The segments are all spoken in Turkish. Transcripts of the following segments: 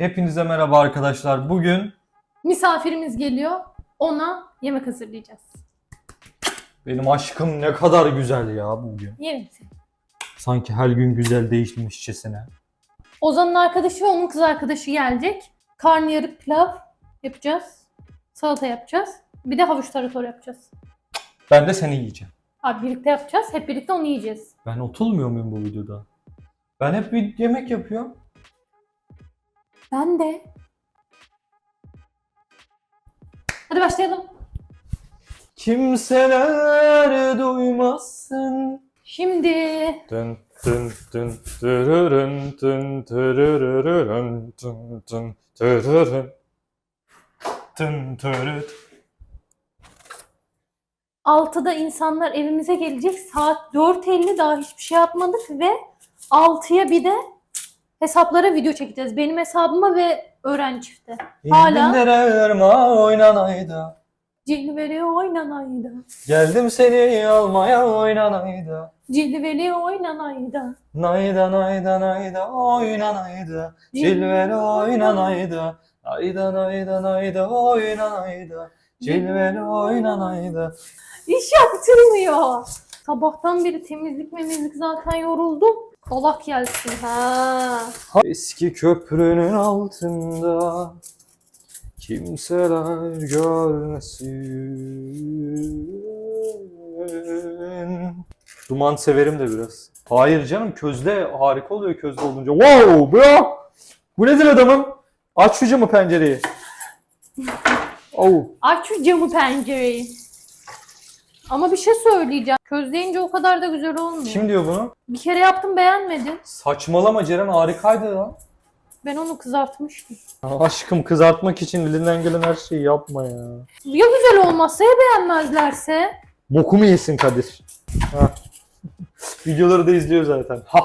Hepinize merhaba arkadaşlar. Bugün Misafirimiz geliyor. Ona yemek hazırlayacağız. benim aşkım ne kadar güzel ya bugün. Yerim seni. Sanki her gün güzel değişmişçesine. Ozan'ın arkadaşı ve onun kız arkadaşı gelecek. Karnıyarık pilav yapacağız. Salata yapacağız. Bir de havuç tarator yapacağız. Ben de seni yiyeceğim. Abi birlikte yapacağız. Hep birlikte onu yiyeceğiz. Ben otulmuyor muyum bu videoda? Ben hep bir yemek yapıyorum. Ben de. Hadi başlayalım. Kimseler duymazsın. Şimdi Dın dın dın tırırın dın tırırırın dın dın tırırın. Dın tırıt. 6'da insanlar evimize gelecek. Saat 4.50 daha hiçbir şey yapmadık ve 6'ya bir de hesaplara video çekeceğiz. Benim hesabıma ve öğrenci çifte. Hala. İndirerma oynanayda. Cilveli oynanayda. Geldim seni almaya oynanayda. Cilveli oynanayda. Nayda nayda nayda oynanayda. Cilveli oynanayda. Ayda nayda nayda oynanayda. Cilveli oynanayda. İş yaptırmıyor. Sabahtan beri temizlik memizlik zaten yoruldum. Allah gelsin ha. Eski köprünün altında kimseler görmesin. Duman severim de biraz. Hayır canım közde harika oluyor közde olunca. Wow bro! Bu nedir adamım? Aç şu camı pencereyi. Oh. Aç şu camı pencereyi. Ama bir şey söyleyeceğim. Közleyince o kadar da güzel olmuyor. Kim diyor bunu? Bir kere yaptım beğenmedin. Saçmalama Ceren harikaydı lan. Ben onu kızartmıştım. Aşkım kızartmak için elinden gelen her şeyi yapma ya. Ya güzel olmazsa ya beğenmezlerse? Bokumu yesin Kadir. Ha. Videoları da izliyor zaten. Ha.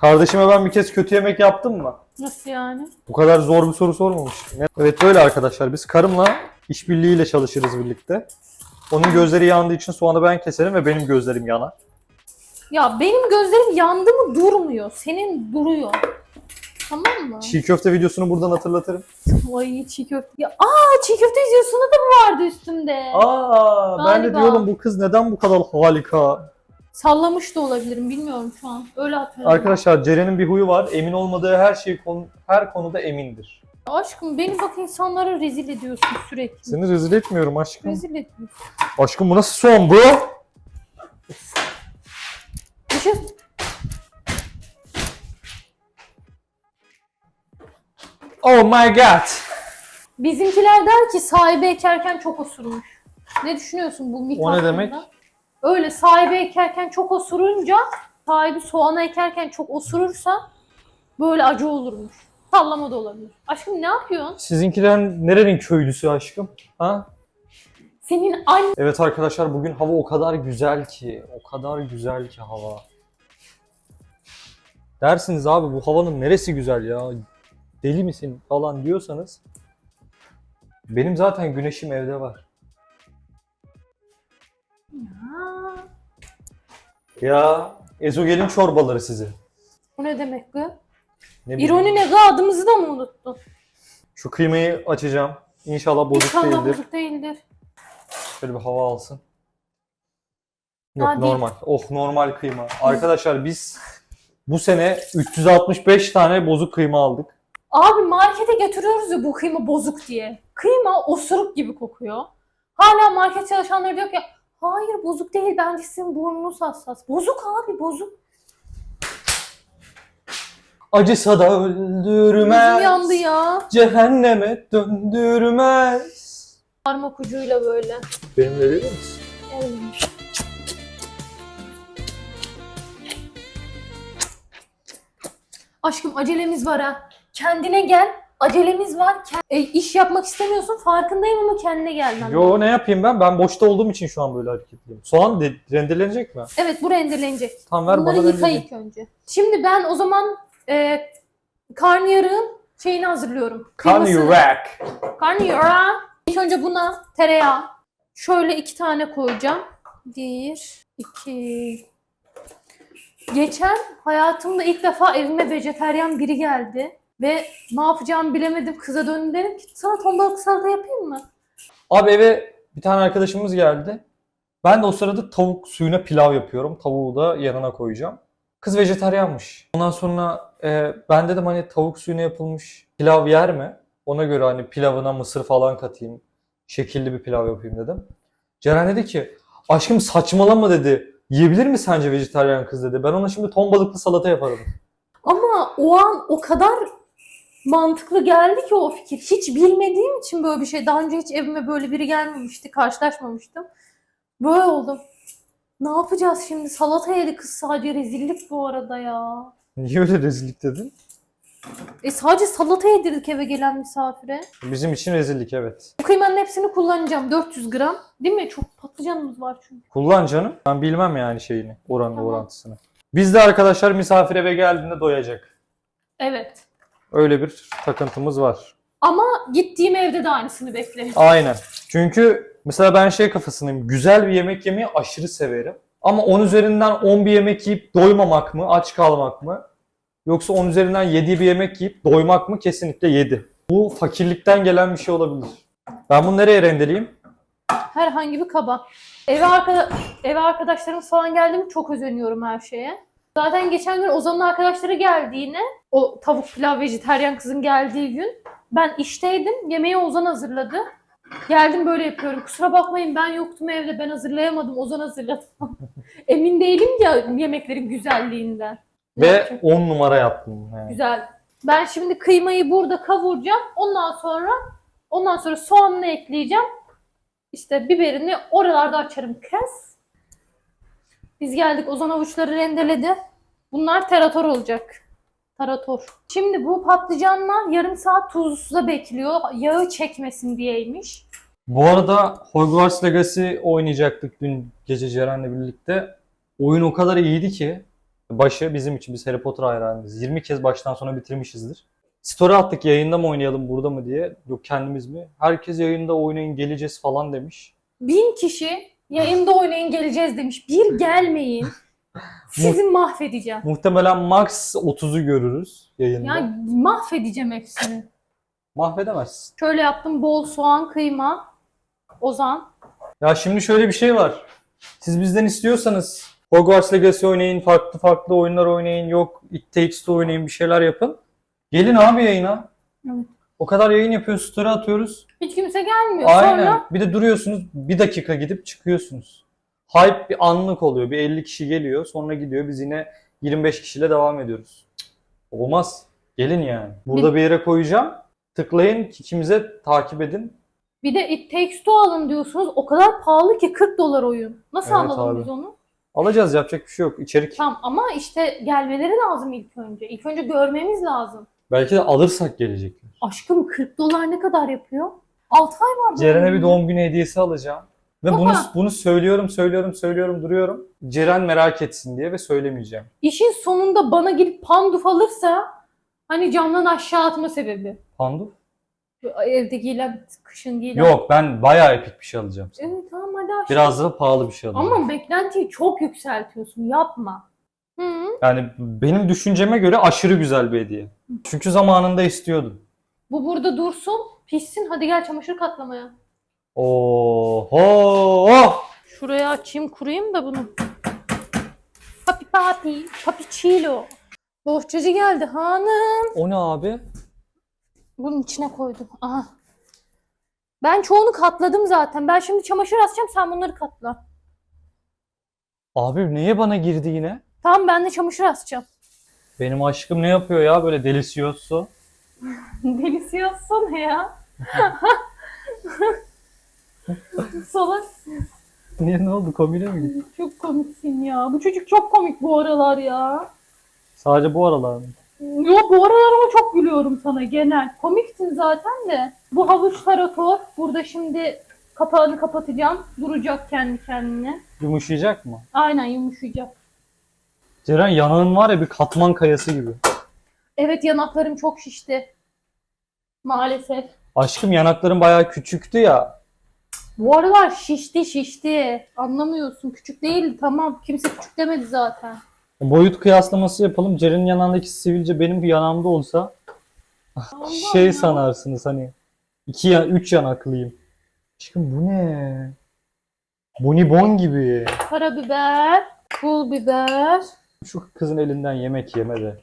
Kardeşime ben bir kez kötü yemek yaptım mı? Nasıl yani? Bu kadar zor bir soru sormamıştım. Evet böyle arkadaşlar biz karımla işbirliğiyle çalışırız birlikte. Onun gözleri yandığı için soğanı ben keserim ve benim gözlerim yanar. Ya benim gözlerim yandı mı durmuyor. Senin duruyor. Tamam mı? Çiğ köfte videosunu buradan hatırlatırım. Ay çiğ köfte. Ya, aa çiğ köfte videosunda da mı vardı üstümde? Aa ben de Galiba. diyorum bu kız neden bu kadar harika? Sallamış da olabilirim bilmiyorum şu an. Öyle hatırlıyorum. Arkadaşlar Ceren'in bir huyu var. Emin olmadığı her şey konu, her konuda emindir. Aşkım beni bak insanlara rezil ediyorsun sürekli. Seni rezil etmiyorum aşkım. Rezil ediyorsun. Aşkım bu nasıl son bro? Bir şey... Oh my god. Bizimkiler der ki sahibi ekerken çok osurmuş. Ne düşünüyorsun bu mit O ne hakkında? demek? Öyle sahibi ekerken çok osurunca sahibi soğanı ekerken çok osurursa böyle acı olurmuş. Sallama da olabilir. Aşkım ne yapıyorsun? Sizinkiler nerenin köylüsü aşkım? Ha? Senin annen Evet arkadaşlar bugün hava o kadar güzel ki. O kadar güzel ki hava. Dersiniz abi bu havanın neresi güzel ya? Deli misin falan diyorsanız. Benim zaten güneşim evde var. Ha, Ya ezogelin çorbaları sizi. Bu ne demek bu? Ne bileyim. İroni ne gı adımızı da mı unuttun? Şu kıymayı açacağım. İnşallah bozuk İnşallah değildir. bozuk değildir. Şöyle bir hava alsın. Yok Hadi. normal. Oh normal kıyma. Arkadaşlar biz bu sene 365 tane bozuk kıyma aldık. Abi markete götürüyoruz ya bu kıyma bozuk diye. Kıyma osuruk gibi kokuyor. Hala market çalışanları diyor ki hayır bozuk değil bence sizin burnunuz hassas. Bozuk abi bozuk. Acısa da öldürmez. Gözüm yandı ya. Cehenneme döndürmez. Parmak ucuyla böyle. Benimle verir misin? Evet. Aşkım acelemiz var ha. Kendine gel. Acelemiz var. Ke- E, iş yapmak istemiyorsun farkındayım ama kendine gelmen. Yo ne yapayım ben? Ben boşta olduğum için şu an böyle hareketliyim. Soğan de- rendelenecek mi? Evet bu rendelenecek. Tamam ver Bunları bana yıka ilk önce. Şimdi ben o zaman e, karnıyarığın şeyini hazırlıyorum. Rack? Karnıyarağı. İlk önce buna tereyağı. Şöyle iki tane koyacağım. Bir, iki. Geçen hayatımda ilk defa evime vejeteryan biri geldi. Ve ne yapacağımı bilemedim. Kıza döndüm dedim ki sana ton balıklı salata yapayım mı? Abi eve bir tane arkadaşımız geldi. Ben de o sırada tavuk suyuna pilav yapıyorum. Tavuğu da yanına koyacağım. Kız vejetaryanmış. Ondan sonra e, ben dedim hani tavuk suyuna yapılmış pilav yer mi? Ona göre hani pilavına mısır falan katayım. Şekilli bir pilav yapayım dedim. Ceren dedi ki aşkım saçmalama dedi. Yiyebilir mi sence vejetaryen kız dedi. Ben ona şimdi ton balıklı salata yaparım. Ama o an o kadar mantıklı geldi ki o fikir. Hiç bilmediğim için böyle bir şey. Daha önce hiç evime böyle biri gelmemişti. Karşılaşmamıştım. Böyle oldum. Ne yapacağız şimdi? Salata yedi kız sadece rezillik bu arada ya. Niye öyle rezillik dedin? E sadece salata yedirdik eve gelen misafire. Bizim için rezillik evet. Bu kıymanın hepsini kullanacağım. 400 gram. Değil mi? Çok patlıcanımız var çünkü. Kullan canım. Ben bilmem yani şeyini, oranını, Tamam. orantısını. Biz de arkadaşlar misafir eve geldiğinde doyacak. Evet. Öyle bir takıntımız var. Ama gittiğim evde de aynısını beklerim. Aynen. Çünkü mesela ben şey kafasındayım. Güzel bir yemek yemeyi aşırı severim. Ama 10 üzerinden 10 bir yemek yiyip doymamak mı, aç kalmak mı? Yoksa 10 üzerinden 7 bir yemek yiyip doymak mı? Kesinlikle 7. Bu fakirlikten gelen bir şey olabilir. Ben bunu nereye rendeleyeyim? Herhangi bir kaba. Eve, arkada eve arkadaşlarımız falan geldi mi çok özeniyorum her şeye. Zaten geçen gün Ozan'ın arkadaşları geldiğine, o tavuk pilav vejeteryan kızın geldiği gün ben işteydim. Yemeği Ozan hazırladı. Geldim böyle yapıyorum. Kusura bakmayın ben yoktum evde. Ben hazırlayamadım. Ozan hazırladı. Emin değilim ya yemeklerin güzelliğinden. Ve yapacak? 10 numara yaptım. Yani. Güzel. Ben şimdi kıymayı burada kavuracağım. Ondan sonra ondan sonra soğanını ekleyeceğim. İşte biberini oralarda açarım kız. Biz geldik. Ozan avuçları rendeledi. Bunlar terator olacak. Tarator. Şimdi bu patlıcanlar yarım saat tuzlu suda bekliyor. Yağı çekmesin diyeymiş. Bu arada Hogwarts Legacy oynayacaktık dün gece Ceren'le birlikte. Oyun o kadar iyiydi ki başı bizim için biz Harry Potter hayranıyız. 20 kez baştan sona bitirmişizdir. Story attık yayında mı oynayalım burada mı diye. Yok kendimiz mi? Herkes yayında oynayın geleceğiz falan demiş. Bin kişi yayında oynayın geleceğiz demiş. Bir gelmeyin. Sizi mahvedeceğim. Muhtemelen max 30'u görürüz yayında. Ya mahvedeceğim hepsini. Mahvedemezsin. Şöyle yaptım bol soğan, kıyma, ozan. Ya şimdi şöyle bir şey var. Siz bizden istiyorsanız Hogwarts Legacy oynayın, farklı farklı oyunlar oynayın, yok It Takes Two oynayın bir şeyler yapın. Gelin abi yayına. Evet. O kadar yayın yapıyoruz, story atıyoruz. Hiç kimse gelmiyor. Aynen. Sonra Bir de duruyorsunuz, bir dakika gidip çıkıyorsunuz. Hype bir anlık oluyor. Bir 50 kişi geliyor, sonra gidiyor. Biz yine 25 kişiyle devam ediyoruz. Olmaz. Gelin yani. Burada bir yere koyacağım. Tıklayın, ikimize takip edin. bir de It Takes Two alın diyorsunuz. O kadar pahalı ki 40 dolar oyun. Nasıl Evet alalım abi. biz onu? Alacağız, yapacak bir şey yok. İçerik. Tamam ama işte gelmeleri lazım ilk önce. İlk önce görmemiz lazım. Belki de alırsak gelecekler. Aşkım 40 dolar ne kadar yapıyor? 6 ay var. bu Ceren'e bir doğum günü hediyesi alacağım. Ve Baba. bunu bunu söylüyorum, söylüyorum, söylüyorum, duruyorum. Ceren merak etsin diye ve söylemeyeceğim. İşin sonunda bana gidip panduf alırsa hani camdan aşağı atma sebebi. Pandu? Evde giyilen, kışın giyilen. Yok, ben bayağı epik bir şey alacağım. sana. Evet tamam hadi aşağı. Biraz da pahalı bir şey alacağım. Ama beklentiyi çok yükseltiyorsun. Yapma. Hı. Yani benim düşünceme göre aşırı güzel bir hediye. Çünkü zamanında istiyordum. Bu burada dursun, pişsin. Hadi gel çamaşır katlamaya. Oho! Oh! Şuraya açayım, kurayım da bunu. Papi papi, papi çilo. Bohçacı geldi hanım. O ne abi? Bunun içine koydum. Aha. Ben çoğunu katladım zaten. Ben şimdi çamaşır asacağım, sen bunları katla. Abi niye bana girdi yine? Tamam ben de çamaşır asacağım. Benim aşkım ne yapıyor ya böyle delisiyorsu? Delisiyossun ne ya? Salak. Niye ne oldu? Komine mi gitti? Çok komiksin ya. Bu çocuk çok komik bu aralar ya. Sadece bu aralar mı? Yok bu aralar ama çok gülüyorum sana genel. Komiksin zaten de. Bu havuç tarator. Burada şimdi kapağını kapatacağım. Duracak kendi kendine. Yumuşayacak mı? Aynen yumuşayacak. Ceren yanağın var ya bir katman kayası gibi. Evet yanaklarım çok şişti. Maalesef. Aşkım yanakların bayağı küçüktü ya. Bu aralar şişti şişti. Anlamıyorsun. Küçük değildi tamam. Kimse küçük demedi zaten. Boyut kıyaslaması yapalım. Ceren'in yanağındaki sivilce benim bir yanağımda olsa Allah şey ya. sanarsınız hani iki yan, üç yanaklıyım. Aşkım bu ne? Bonibon gibi. Karabiber, pul biber. Şu kızın elinden yemek yeme de.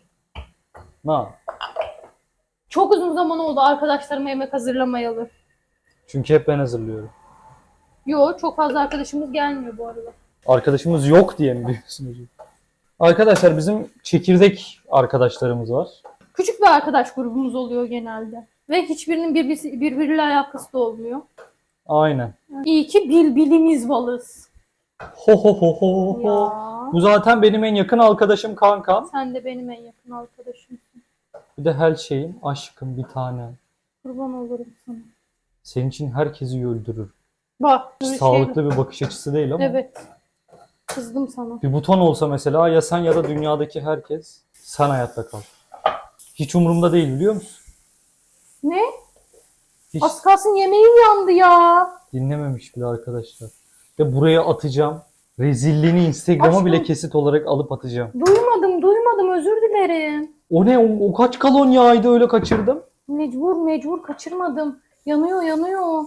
Na. Çok uzun zaman oldu arkadaşlarıma yemek hazırlamayalı. Çünkü hep ben hazırlıyorum. Yo çok fazla arkadaşımız gelmiyor bu arada. Arkadaşımız yok diye mi diyorsunuz? Arkadaşlar bizim çekirdek arkadaşlarımız var. Küçük bir arkadaş grubumuz oluyor genelde. Ve hiçbirinin birbirisi, birbiriyle alakası da olmuyor. Aynen. İyi ki bilbilimiz varız. Ho ho ho ho ho. Ya. Bu zaten benim en yakın arkadaşım kankam. Sen de benim en yakın arkadaşımsın. Bir de her şeyim aşkım bir tane. Kurban olurum sana. Senin için herkesi öldürür. Bak. bir şey- Sağlıklı bir bakış açısı değil ama. Evet. Kızdım sana. Bir buton olsa mesela ya sen ya da dünyadaki herkes sen hayatta kal. Hiç umurumda değil biliyor musun? Ne? Hiç Az kalsın yemeğim yandı ya. dinlememiş bile arkadaşlar. Ve buraya atacağım. Rezilliğini Instagram'a Aşkım. bile kesit olarak alıp atacağım. Duymadım, duymadım. Özür dilerim. O ne? O, o kaç kalon yağıydı öyle kaçırdım? Mecbur, mecbur kaçırmadım. Yanıyor, yanıyor.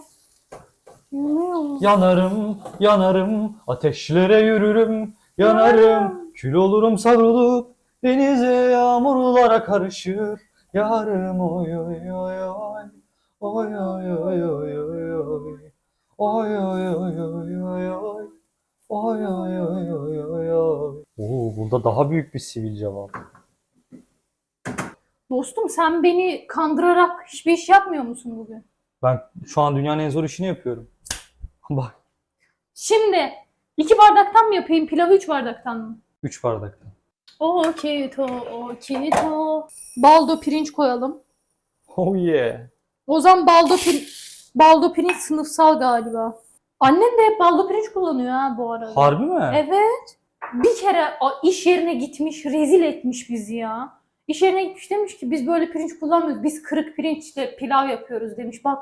Yanarım, yanarım, ateşlere yürürüm, yanarım, kül olurum savrulup, denize yağmurlara karışır, yarım oy oy oy oy, oy oy oy oy oy oy, oy oy oy oy oy oy, oy oy oy oy oy oy. Oo, burada daha büyük bir sivilce var. Dostum sen beni kandırarak hiçbir iş yapmıyor musun bugün? Ben şu an dünyanın en zor işini yapıyorum. Bak, Şimdi iki bardaktan mı yapayım pilavı üç bardaktan mı? 3 bardaktan. O keto, o keto. Baldo pirinç koyalım. Oh yeah. O zaman baldo, pir baldo pirinç sınıfsal galiba. Annem de hep baldo pirinç kullanıyor ha bu arada. Harbi mi? Evet. Bir kere a- iş yerine gitmiş, rezil etmiş bizi ya. İş yerine gitmiş demiş ki biz böyle pirinç kullanmıyoruz. Biz kırık pirinçle pilav yapıyoruz demiş. Bak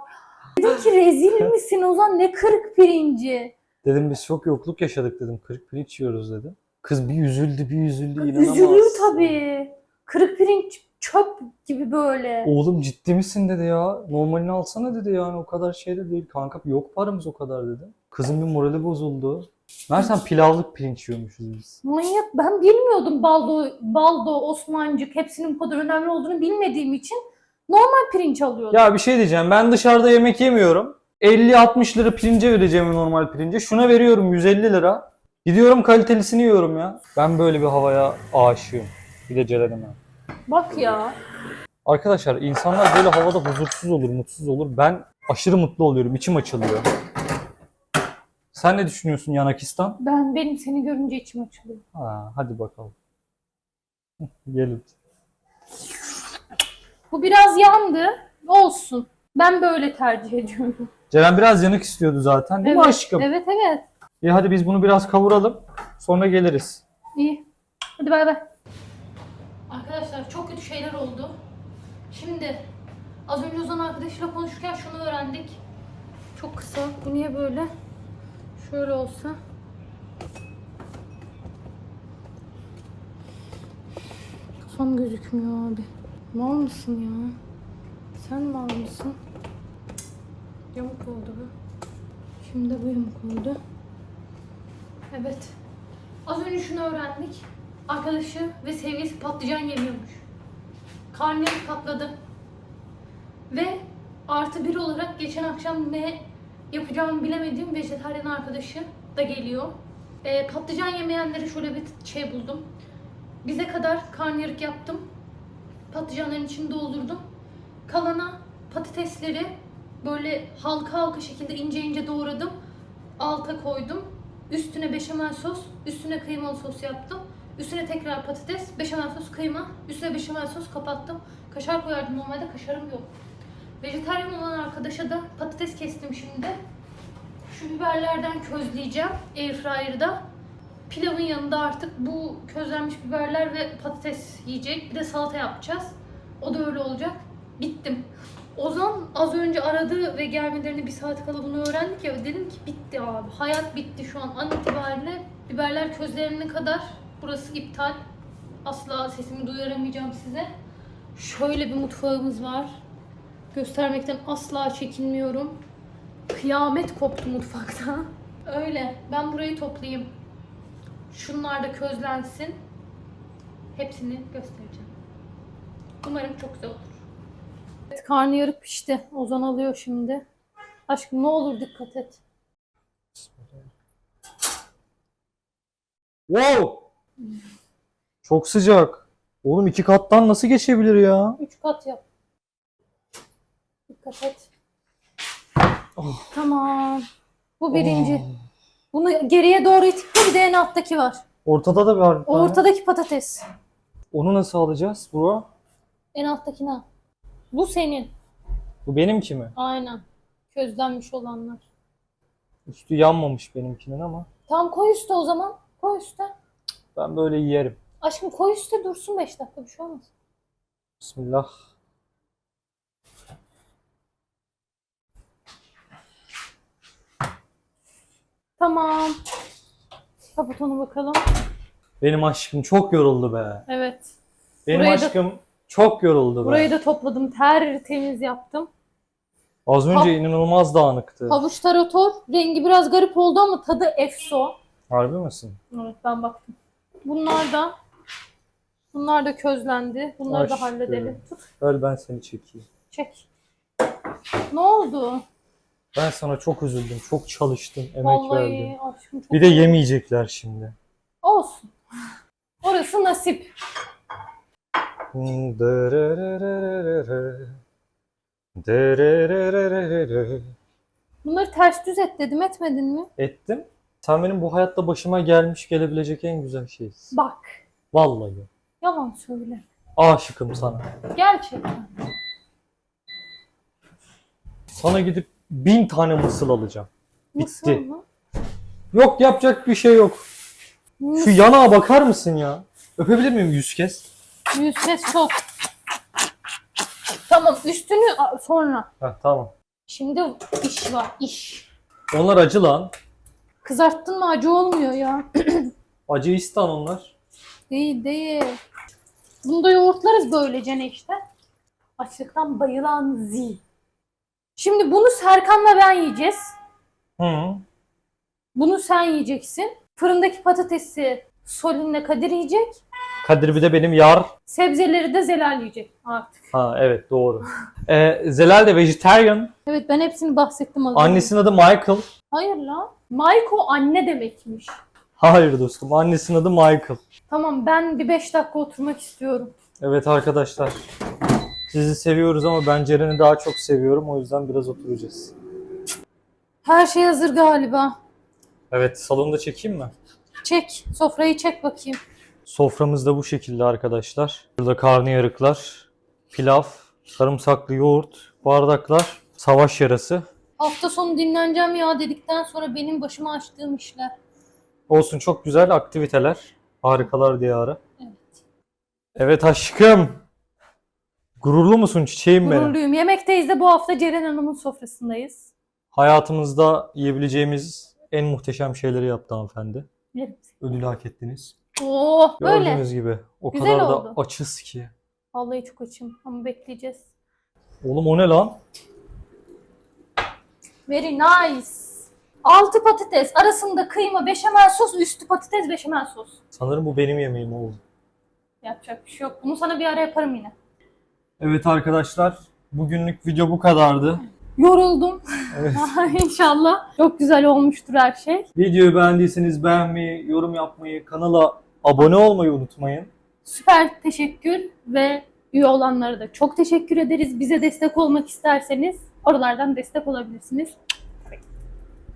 dedim ki rezil misin Ozan ne kırık pirinci? Dedim biz çok yokluk yaşadık dedim. Kırık pirinç yiyoruz dedim. Kız bir üzüldü bir üzüldü inanamazsın. Üzülür tabii. Kırık pirinç çöp gibi böyle. Oğlum ciddi misin dedi ya. Normalini alsana dedi yani o kadar şey de değil. Kanka yok paramız o kadar dedi. Kızın bir morali bozuldu. Meğersem pilavlık pirinç yiyormuşuz biz. Manyak ben bilmiyordum baldo, baldo, osmancık hepsinin bu kadar önemli olduğunu bilmediğim için normal pirinç alıyordum. Ya bir şey diyeceğim ben dışarıda yemek yemiyorum. 50-60 lira pirince vereceğim normal pirince. Şuna veriyorum 150 lira. Gidiyorum kalitelisini yiyorum ya. Ben böyle bir havaya aşığım. Bir de Ceren'ime. Bak ya. Arkadaşlar insanlar böyle havada huzursuz olur, mutsuz olur. Ben aşırı mutlu oluyorum. içim açılıyor. Sen ne düşünüyorsun Yanakistan? Ben benim seni görünce içim açılıyor. Ha, hadi bakalım. Gelin. Bu biraz yandı. Olsun. Ben böyle tercih ediyorum. Ceren biraz yanık istiyordu zaten değil mi aşkım? Evet evet. İyi hadi biz bunu biraz kavuralım. Sonra geliriz. İyi. Hadi bay bay. Arkadaşlar çok kötü şeyler oldu. Şimdi az önce Ozan arkadaşıyla konuşurken şunu öğrendik. Çok kısa. Bu niye böyle? Şöyle olsa. Kafam gözükmüyor abi. Mal mısın ya? Sen mal mısın? Yamuk oldu bu. Şimdi bu yamuk oldu. Evet. Az önce şunu öğrendik. Arkadaşı ve sevgilisi patlıcan yemiyormuş. Karnıyarık patladı. Ve artı bir olarak geçen akşam ne yapacağımı bilemediğim vejetaryen arkadaşı da geliyor. Ee, patlıcan yemeyenlere şöyle bir şey buldum. Bize kadar karnıyarık yaptım. Patlıcanların içini doldurdum. Kalana patatesleri böyle halka halka şekilde ince ince doğradım. Alta koydum. Üstüne beşamel sos, üstüne kıymalı sos yaptım. Üstüne tekrar patates, beşamel sos, kıyma, üstüne beşamel sos kapattım. Kaşar koyardım normalde kaşarım yok. Vejetaryen olan arkadaşa da patates kestim şimdi. Şu biberlerden közleyeceğim airfryer'da. Pilavın yanında artık bu közlenmiş biberler ve patates yiyecek. Bir de salata yapacağız. O da öyle olacak. Bittim. Ozan az önce aradı ve gelmelerini bir saat kala bunu öğrendik ya. Dedim ki bitti abi. Hayat bitti şu an. An itibariyle biberler közlenene kadar burası iptal. Asla sesimi duyuramayacağım size. Şöyle bir mutfağımız var. Göstermekten asla çekinmiyorum. Kıyamet koptu mutfakta. Öyle. Ben burayı toplayayım. Şunlar da közlensin. Hepsini göstereceğim. Umarım çok güzel olur. Evet, karnıyarık pişti. Ozan alıyor şimdi. Aşkım ne olur dikkat et. Wow! Çok sıcak. Oğlum iki kattan nasıl geçebilir ya? Üç kat yap. Dikkat et. Oh. Tamam. Bu birinci. Bunu geriye doğru itikle bir de en alttaki var. Ortada da bir harita. O ortadaki patates. Onu nasıl alacağız bro? En alttakini al. Bu senin. Bu benimki mi? Aynen. Közlenmiş olanlar. Üstü yanmamış benimkinin ama Tamam koy üste o zaman. Koy üste. ben böyle yerim. Aşkım koy üste dursun 5 dakika bir şey olmaz. Bismillah. Tamam. Kapat onu bakalım. Benim aşkım çok yoruldu be. Evet. Benim Burayı da- aşkım çok yoruldu be. Burayı da topladım. Tertemiz yaptım. Az önce inanılmaz dağınıktı. Havuç tarator. Rengi biraz garip oldu ama tadı efso. Harbi misin? Evet ben baktım. Bunlar da bunlar da közlendi. Bunları da Aşkım. halledelim. Tut Öl ben seni çekeyim. çek. Ne oldu? Ben sana çok üzüldüm. Çok çalıştım. Emek Vallahi verdim. aşkım çok Bir de yemeyecekler şimdi. olsun. Orası nasip. Dırırırırırı. Dırırırırırı. Bunları ters düz et dedim etmedin mi? Ettim. Sen benim bu hayatta başıma gelmiş gelebilecek en güzel şeysin. Bak. Vallahi. Yalan söyle. Aşıkım sana. Gerçekten. Sana gidip bin tane mısıl alacağım. Bitti. mı? Yok yapacak bir şey yok. Şu yanağa bakar mısın ya? Öpebilir miyim yüz kez? Yüz ses çok. Tamam üstünü a- sonra. Heh, tamam. Şimdi iş var iş. Onlar acı lan. Kızarttın mı acı olmuyor ya. Acı istan onlar. Değil değil. Bunu da yoğurtlarız böylece işte. Açlıktan bayılan zil. Şimdi bunu Serkan'la ben yiyeceğiz. Hı. Bunu sen yiyeceksin. Fırındaki patatesi Solin'le Kadir yiyecek. Kadir bir de benim yar. Sebzeleri de Zelal yiyecek artık. Ha evet doğru. Ee, Zelal de vegetarian. Evet ben hepsini bahsettim az önce. Annesinin adı Michael. Hayır la. Maiko anne demekmiş. Hayır dostum. Annesinin adı Michael. Tamam ben bir 5 dakika oturmak istiyorum. Evet arkadaşlar. Sizi seviyoruz ama ben Ceren'i daha çok seviyorum. O yüzden biraz oturacağız. Her şey hazır galiba. Evet salonda çekeyim mi? Çek. Sofrayı çek bakayım. Soframız da bu şekilde arkadaşlar. Burada karnıyarıklar, pilav, sarımsaklı yoğurt, bardaklar, savaş yarası. Hafta sonu dinleneceğim ya dedikten sonra benim başıma açtığım işler. Olsun çok güzel aktiviteler. Harikalar diyarı. Evet. Evet aşkım. Gururlu musun çiçeğim benim? Gururluyum. Yemekteyiz de bu hafta Ceren Hanım'ın sofrasındayız. Hayatımızda yiyebileceğimiz en muhteşem şeyleri yaptı hanımefendi. Yerim. Ödülü hak ettiniz. Oo, böyle. Gördüğünüz gibi. O Güzel kadar oldu. da açız ki. Vallahi çok açım ama bekleyeceğiz. Oğlum o ne lan? Very nice. Altı patates, arasında kıyma, beşamel sos, üstü patates, beşamel sos. Sanırım bu benim yemeğim oldu. Yapacak bir şey yok. Bunu sana bir ara yaparım yine. Evet arkadaşlar. Bugünlük video bu kadardı. Yoruldum. Evet. İnşallah. Çok güzel olmuştur her şey. Videoyu beğendiyseniz beğenmeyi, yorum yapmayı, kanala abone olmayı unutmayın. Süper teşekkür ve üye olanlara da çok teşekkür ederiz. Bize destek olmak isterseniz oralardan destek olabilirsiniz.